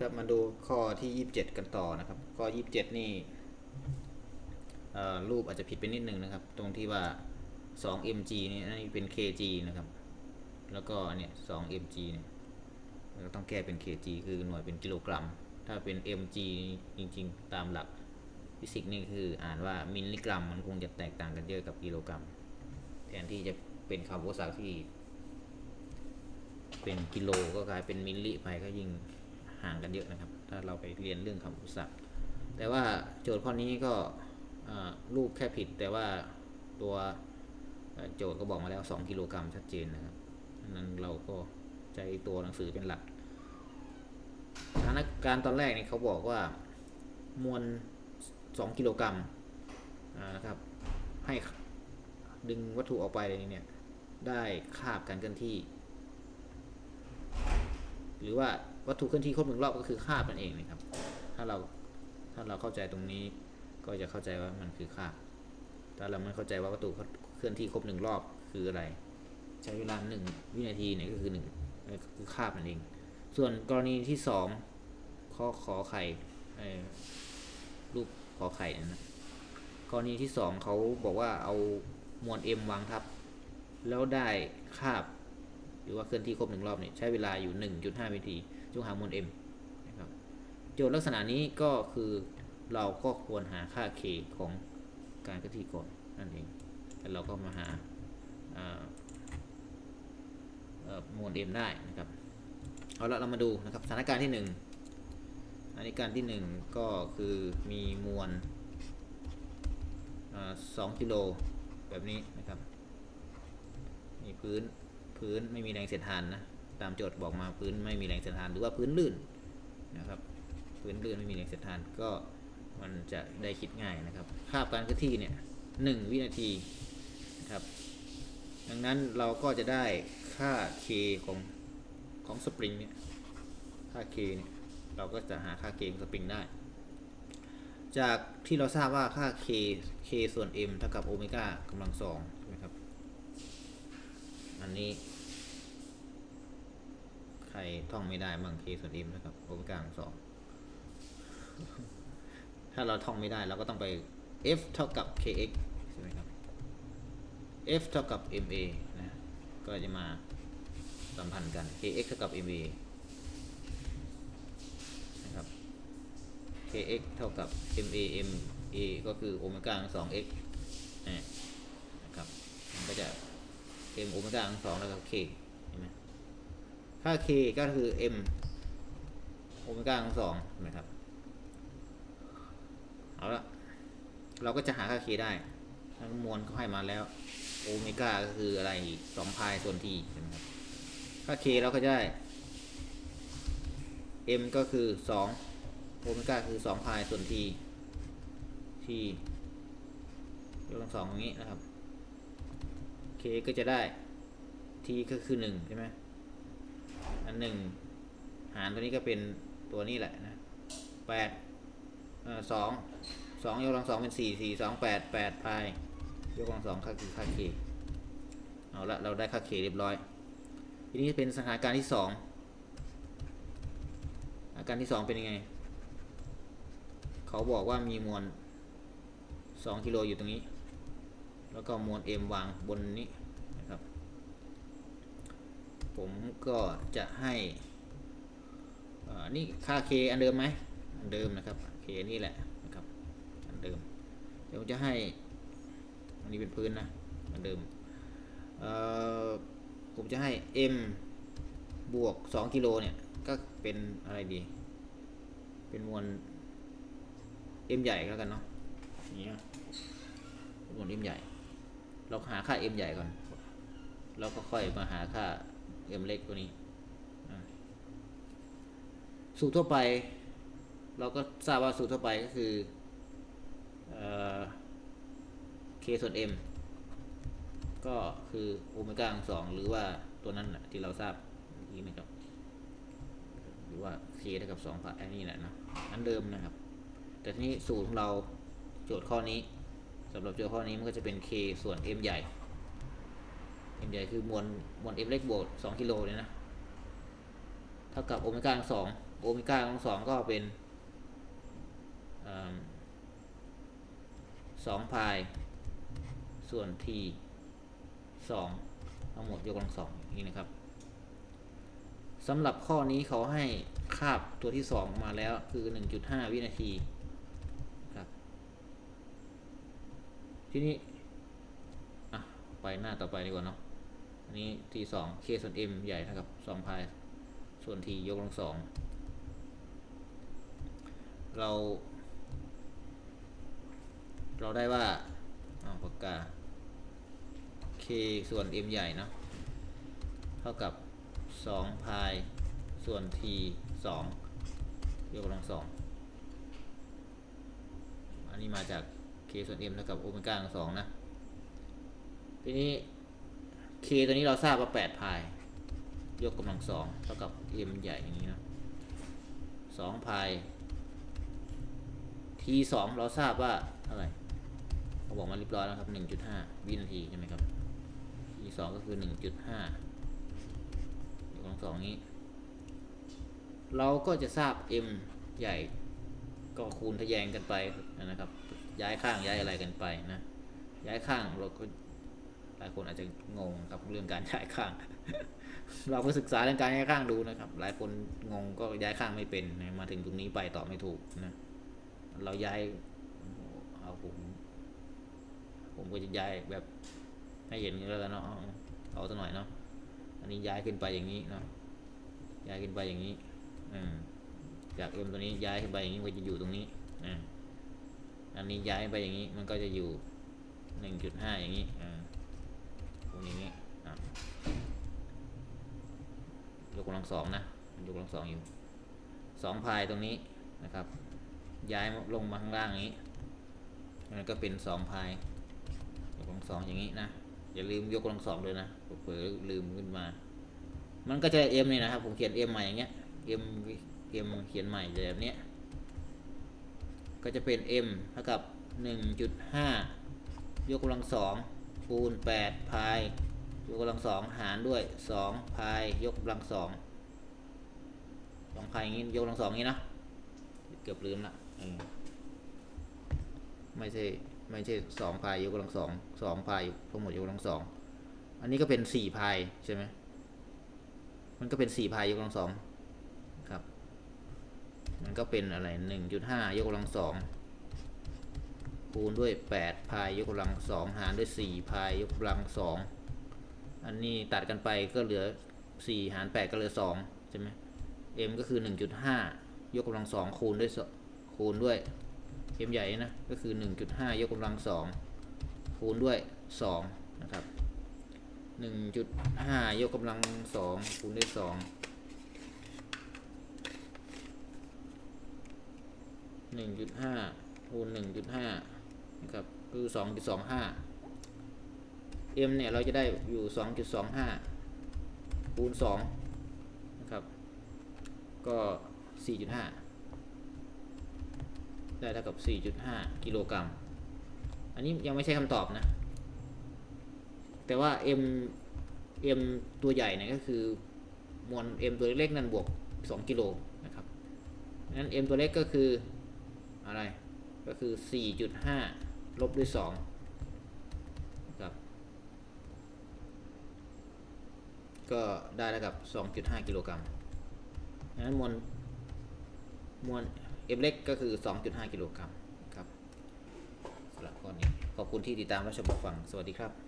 ครับมาดูข้อที่ 27 กันต่อนะครับ ข้อ 27 นี่เอ่รูปอาจจะผิดไปนิดนึงนะครับ ตรงที่ว่า 2 mg นี่อันนี้เป็น kg นะครับ แล้วก็เนี่ย 2 mg เนี่ยเราต้องแก้เป็น kg คือหน่วยเป็นกิโลกรัม ถ้าเป็น mg จริงๆ ตามหลักฟิสิกส์นี่คืออ่านว่ามิลลิกรัม มันคงจะแตกต่างกันเยอะกับกิโลกรัม แทนที่จะเป็นคำภาษาที่ เป็นกิโลก็กลายเป็นมิลลิไปก็ยิ่ง ห่างกันเยอะนะครับ ถ้าเราไปเรียนเรื่องคำอุตสาห์แต่ว่าโจทย์ข้อนี้ก็รูปแค่ผิด แต่ว่าตัวโจทย์ก็บอกมาแล้ว 2 กิโลกรัมชัดเจนนะครับนั้นเราก็ใช้ตัวหนังสือเป็นหลักสถานการณ์ตอนแรกนี่เขาบอกว่ามวล 2 กิโลกรัมนะครับให้ดึงวัตถุออกไปเนี่ยได้คาบการเคลื่อนที่ หรือว่าวัตถุเคลื่อนที่ครบหนึ่งรอบก็คือคาบนั่นเองนะครับ ถ้าเราถ้าเราเข้าใจตรงนี้ก็จะเข้าใจว่ามันคือคาบถ้าเราไม่เข้าใจว่าวัตถุเคลื่อนที่ครบหนึ่งรอบคืออะไร ใช้เวลาหนึ่งวินาทีเนี่ยก็คือหนึ่งคือคาบนั่นเอง ส่วนกรณีที่สองข้อขอไข่รูปขอไข่นยนะกรณีที่สองเขาบอกว่าเอามวล m วางทับ แล้วได้คาบ หรือว่าเคลื่อนที่ครบหนึ่งรอบเนี่ยใช้เวลาอยู่ 1.5 วินาทีจงหามวล m นะครับโจทย์ลักษณะนี้ก็คือเราก็ควรหาค่า k ของการเคลื่อนที่ก่อนนั่นเองแล้วเราก็มาหามวล m ได้นะครับเอาละเรามาดูนะครับสถานการณ์ที่1สถานการที่ 1 ก็คือมีมวลอ่า2กิโลแบบนี้นะครับมีพื้น พื้นไม่มีแรงเสียดทานนะตามโจทย์บอกมาพื้นไม่มีแรงเสียดทานหรือว่าพื้นลื่นนะครับพื้นลื่นไม่มีแรงเสียดทานก็มันจะได้คิดง่ายนะครับคาบการเคลื่อนที่เนี่ยหนึ่งวินาทีนะครับดังนั้นเราก็จะได้ค่า k ของของสปริงเนี่ยค่า k เนี่ยเราก็จะหาค่า k ของสปริงได้ จากที่เราทราบว่าค่า k k ส่วน m เท่ากับโอเมก้ากำลังสอง อันนี้ ใครท่องไม่ได้บางทีส่วนอิมนะครับโอเมก้าสองถ้าเราท่องไม่ได้เราก็ต้องไป f เท่ากับ kx ใช่ไหมครับ f เท่ากับ ma นะก็จะมาสัมพันธ์กัน kx เท่ากับ ma นะครับ kx เท่ากับ ma ma ก็คือโอเมก้าสอง x m โอเมก้างสองแล้วก็ k เห็นไหมค่า k ก็คือ m โอเมก้างสองนะครับ เอาละเราก็จะหาค่า k ได้ทั้งมวลเขาให้มาแล้ว โอเมก้าก็คืออะไรสองพายส่วนทีใช่ไหมครับ ค่า k เราก็จะได้ m ก็คือสองโอเมก้าคือสองพายส่วนทีทียกกำลังสองอย่างนี้นะครับ ก็จะได้ t ก็คือหนึ่งใช่ไหมอันหนึ่งหารตัวนี้ก็เป็นตัวนี้แหละนะแปดสองสองยกกำลังสองเป็นสี่สี่สองแปดแปดพายยกกำลังสองค่าคือค่า k เอาละเราได้ค่า k เรียบร้อย ทีนี้เป็นสถานการณ์ที่สองอาการที่สองเป็นยังไง เขาบอกว่ามีมวลสองกิโลอยู่ตรงนี้ แล้วก็มวล m วางบนนี้นะครับ ผมก็จะให้อ่านี่ค่า k อันเดิมไหมอันเดิมนะครับ k นี่แหละนะครับอันเดิมเดี๋ยวผมจะให้อันนี้เป็นพื้นนะอันเดิมผมจะให้ m บวก 2กิโลเนี่ยก็เป็นอะไรดี เป็นมวล m ใหญ่แล้วกันเนาะอย่างเงี้ยมวล m ใหญ่ เราหาค่า m ใหญ่ก่อน แล้วก็ค่อยมาหาค่า m เล็กตัวนี้ สูตรทั่วไป เราก็ทราบว่าสูตรทั่วไปก็คือเอ k ส่วน m ก็คือโอเมก้าสองหรือว่าตัวนั้นแหละที่เราทราบเมื่อกี้นะครับหรือว่า k เท่ากับ2พายอันนี้แหละนะอันเดิมนะครับ แต่ทีนี้สูตรของเราโจทย์ข้อนี้ สำหรับโจทย์ข้อนี้มันก็จะเป็น k ส่วน m ใหญ่ m ใหญ่คือมวลมวล m เล็กบวก2กิโลเนี่ยนะเท่ากับโอเมก้าสองโอเมก้ากำลังสองก็เป็นสองพายส่วนทีสองทั้งหมดยกกำลังสองนี่นะครับสำหรับข้อนี้เขาให้คาบตัวที่สองมาแล้วคือ 1.5 วินาทีครับ ทีนี้อะไปหน้าต่อไปดีกว่าเนาะอันนี้ทีสอง k ส่วน m ใหญ่เท่ากับสองพายส่วน t ยกกำลังสองเรา เราได้ว่าอาปากกา k ส่วน m ใหญ่เนาะเท่ากับ 2 พายส่วน t 2ยกกำลังสองอันนี้มาจาก k ส่วน m เท่ากับโอเมก้ากำลังสองนะ ทีนี้ k ตัวนี้เราทราบว่า8พาย ยกกำลังสองเท่ากับ m ใหญ่อย่างนี้นะ2พาย t 2เราทราบว่าเท่าไหร่เขาบอกมาเรียบร้อยแล้วครับ1.5วินาทีใช่ไหมครับ t 2ก็คือ1.5ยกกำลังสองนี้ เราก็จะทราบ m ใหญ่ก็คูณทะแยงกันไปนะครับ ย้ายข้างย้ายอะไรกันไปนะย้ายข้างเราก็หลายคนอาจจะงงกับเรื่องการย้ายข้าง เราไปศึกษาเรื่องการย้ายข้างดูนะครับ หลายคนงงก็ย้ายข้างไม่เป็นนะมาถึงตรงนี้ไปต่อไม่ถูกนะเราย้ายเอาผมผมก็จะย้ายแบบให้เห็นแล้วกันเนาะเอาสักหน่อยเนาะอันนี้ย้ายขึ้นไปอย่างนี้เนาะย้ายขึ้นไปอย่างนี้อืมจากเอ็มตัวนี้ย้ายขึ้นไปอย่างนี้มันจะอยู่ตรงนี้อ่า อันนี้ย้ายไปอย่างนี้มันก็จะอยู่หนึ่งจุดห้าอย่างนี้อ่าตรงนี้อะยกกำลังสองนะยกกำลังสองอยู่สองพายตรงนี้นะครับ ย้ายลงมาข้างล่างอย่างนี้มันก็เป็นสองพายยกกำลังสองอย่างนี้นะอย่าลืมยกกำลังสองเลยนะเผลอลืมขึ้นมา มันก็จะเอ็มนี่นะครับผมเขียนเอ็มใหม่อย่างเงี้ยเอ็มเอ็มเขียนใหม่แบบเนี้ย ก็จะเป็น m เท่ากับ 1.5 ยกกำลังสองคูณ8พายยกกำลังสองหารด้วย2พายยกกำลังสองสองพายอย่างนี้ยกกำลังสองอย่างนี้นะเกือบลืมละเออไม่ใช่ไม่ใช่สองพายยกกำลังสองสองพายทั้งหมดยกกำลังสองอันนี้ก็เป็นสี่พายใช่ไหมมันก็เป็นสี่พายยกกำลังสองครับมัน ก็เป็นอะไรหนึ่งจุดห้ายกกำลังสองคูณด้วยแปดพายยกกำลังสองหารด้วยสี่พายยกกำลังสองอันนี้ตัดกันไปก็เหลือสี่หารแปดก็เหลือสองใช่ไหม m ก็คือหนึ่งจุดห้ายกกำลังสองคูณด้วยคูณด้วย m ใหญ่นะก็คือหนึ่งจุดห้ายกกำลังสองคูณด้วยสองนะครับหนึ่งจุดห้ายกกำลังสองคูณด้วยสอง หนึ่งจุดห้าคูณหนึ่งจุดห้านะครับคือสองจุดสองห้า m เนี่ยเราจะได้อยู่สองจุดสองห้าคูณสองนะครับ ก็สี่จุดห้าได้เท่ากับสี่จุดห้ากิโลกรัม อันนี้ยังไม่ใช่คำตอบนะ แต่ว่า m m ตัวใหญ่เนี่ยก็คือ มวล m ตัวเล็กนั่นบวก 2 กิโลนะครับนั้น m ตัวเล็กก็คือ อะไรก็คือ 4.5 ลบด้วย2ครับก็ได้แล้วกับ 2.5 กิโลกรัมนั้นมวลมวล m เล็กก็คือ 2.5 กิโลกรัมครับสำหรับข้อนี้ขอบคุณที่ติดตามรับชมฟัง สวัสดีครับ